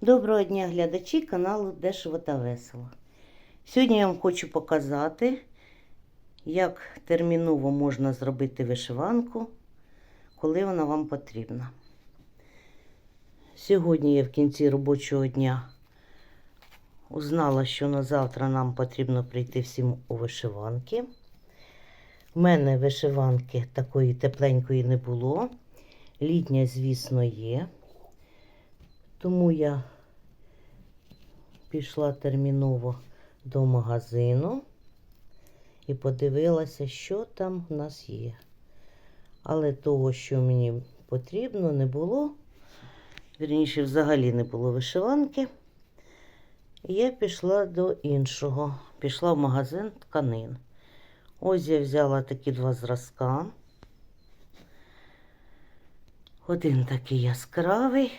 Доброго дня, глядачі каналу Дешево та Весело. Сьогодні я вам хочу показати, як терміново можна зробити вишиванку, коли вона вам потрібна. Сьогодні я в кінці робочого дня узнала, що на завтра нам потрібно прийти всім у вишиванки. У мене вишиванки такої тепленької не було. Літня, звісно, є. Тому я пішла терміново до магазину і подивилася, що там в нас є. Але того, що мені потрібно, не було. Вірніше, взагалі не було вишиванки. Я пішла до іншого. Пішла в магазин тканин. Ось я взяла такі два зразка. Один такий яскравий,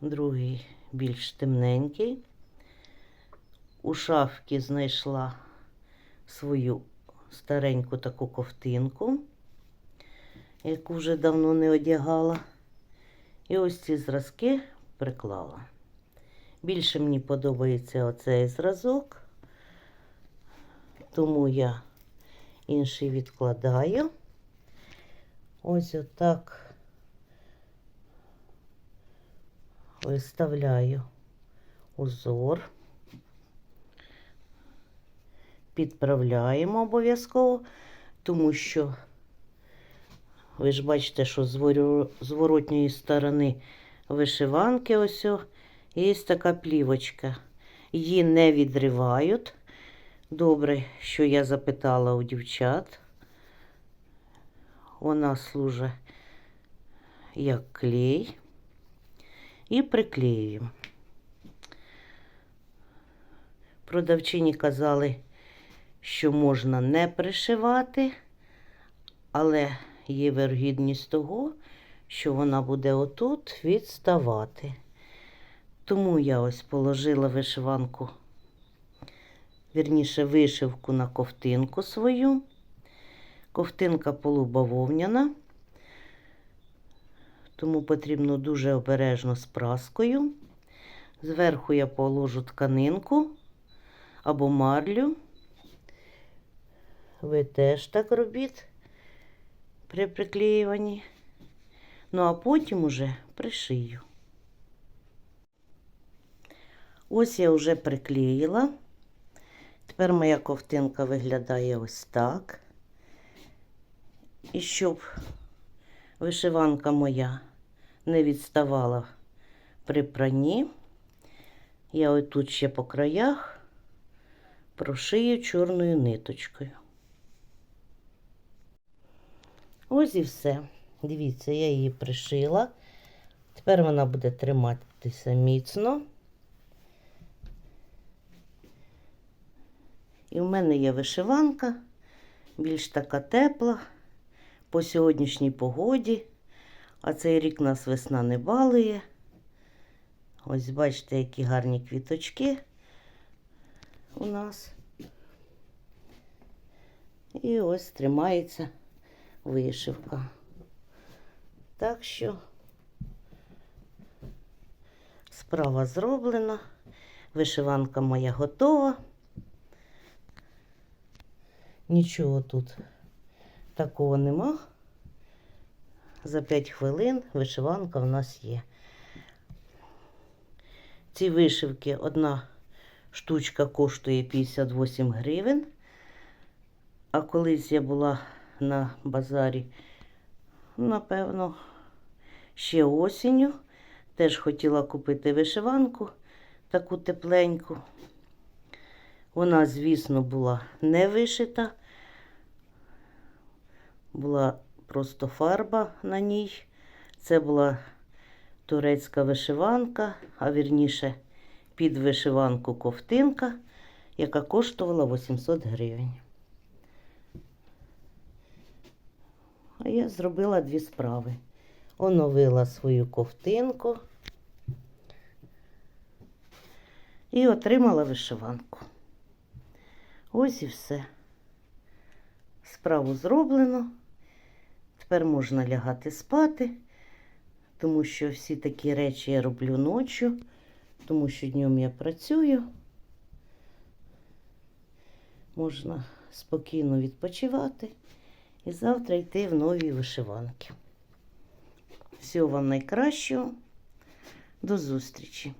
другий більш темненький. У шафці знайшла свою стареньку таку ковтинку, яку вже давно не одягала. І ось ці зразки приклала. Більше мені подобається оцей зразок, тому я інший відкладаю. Ось отак виставляю узор, підправляємо обов'язково, тому що ви ж бачите, що з зворотньої сторони вишиванки ось о, є така плівочка. Її не відривають. Добре, що я запитала у дівчат. Вона служить як клей і приклеюємо. Продавчині казали, що можна не пришивати, але є вергідність того, що вона буде отут відставати. Тому я ось положила вишиванку, вірніше, вишивку на ковтинку свою. Ковтинка полубавовняна, тому потрібно дуже обережно з праскою. Зверху я положу тканинку або марлю. Ви теж так робіть при приклеюванні. Ну, а потім уже пришию. Ось я вже приклеїла. Тепер моя ковтинка виглядає ось так. І щоб вишиванка моя не відставала при пранні, я отут ще по краях прошию чорною ниточкою. Ось і все. Дивіться, я її пришила. Тепер вона буде триматися міцно. І в мене є вишиванка, більш така тепла по сьогоднішній погоді, а цей рік нас весна не балує. Ось бачите, які гарні квіточки у нас. І ось тримається вишивка. Так що справа зроблена, вишиванка моя готова. Нічого тут такого нема. За 5 хвилин вишиванка в нас є. Ці вишивки одна штучка коштує 58 гривень. А колись я була на базарі, напевно, ще осінню. Теж хотіла купити вишиванку таку тепленьку. Вона, звісно, була не вишита, була просто фарба на ній. Це була турецька вишиванка, а вірніше під вишиванку ковтинка, яка коштувала 800 гривень. А я зробила дві справи. Оновила свою ковтинку і отримала вишиванку. Ось і все. Справу зроблено. Тепер можна лягати спати, тому що всі такі речі я роблю ночі, тому що днем я працюю. Можна спокійно відпочивати і завтра йти в нові вишиванки. Всього вам найкращого. До зустрічі!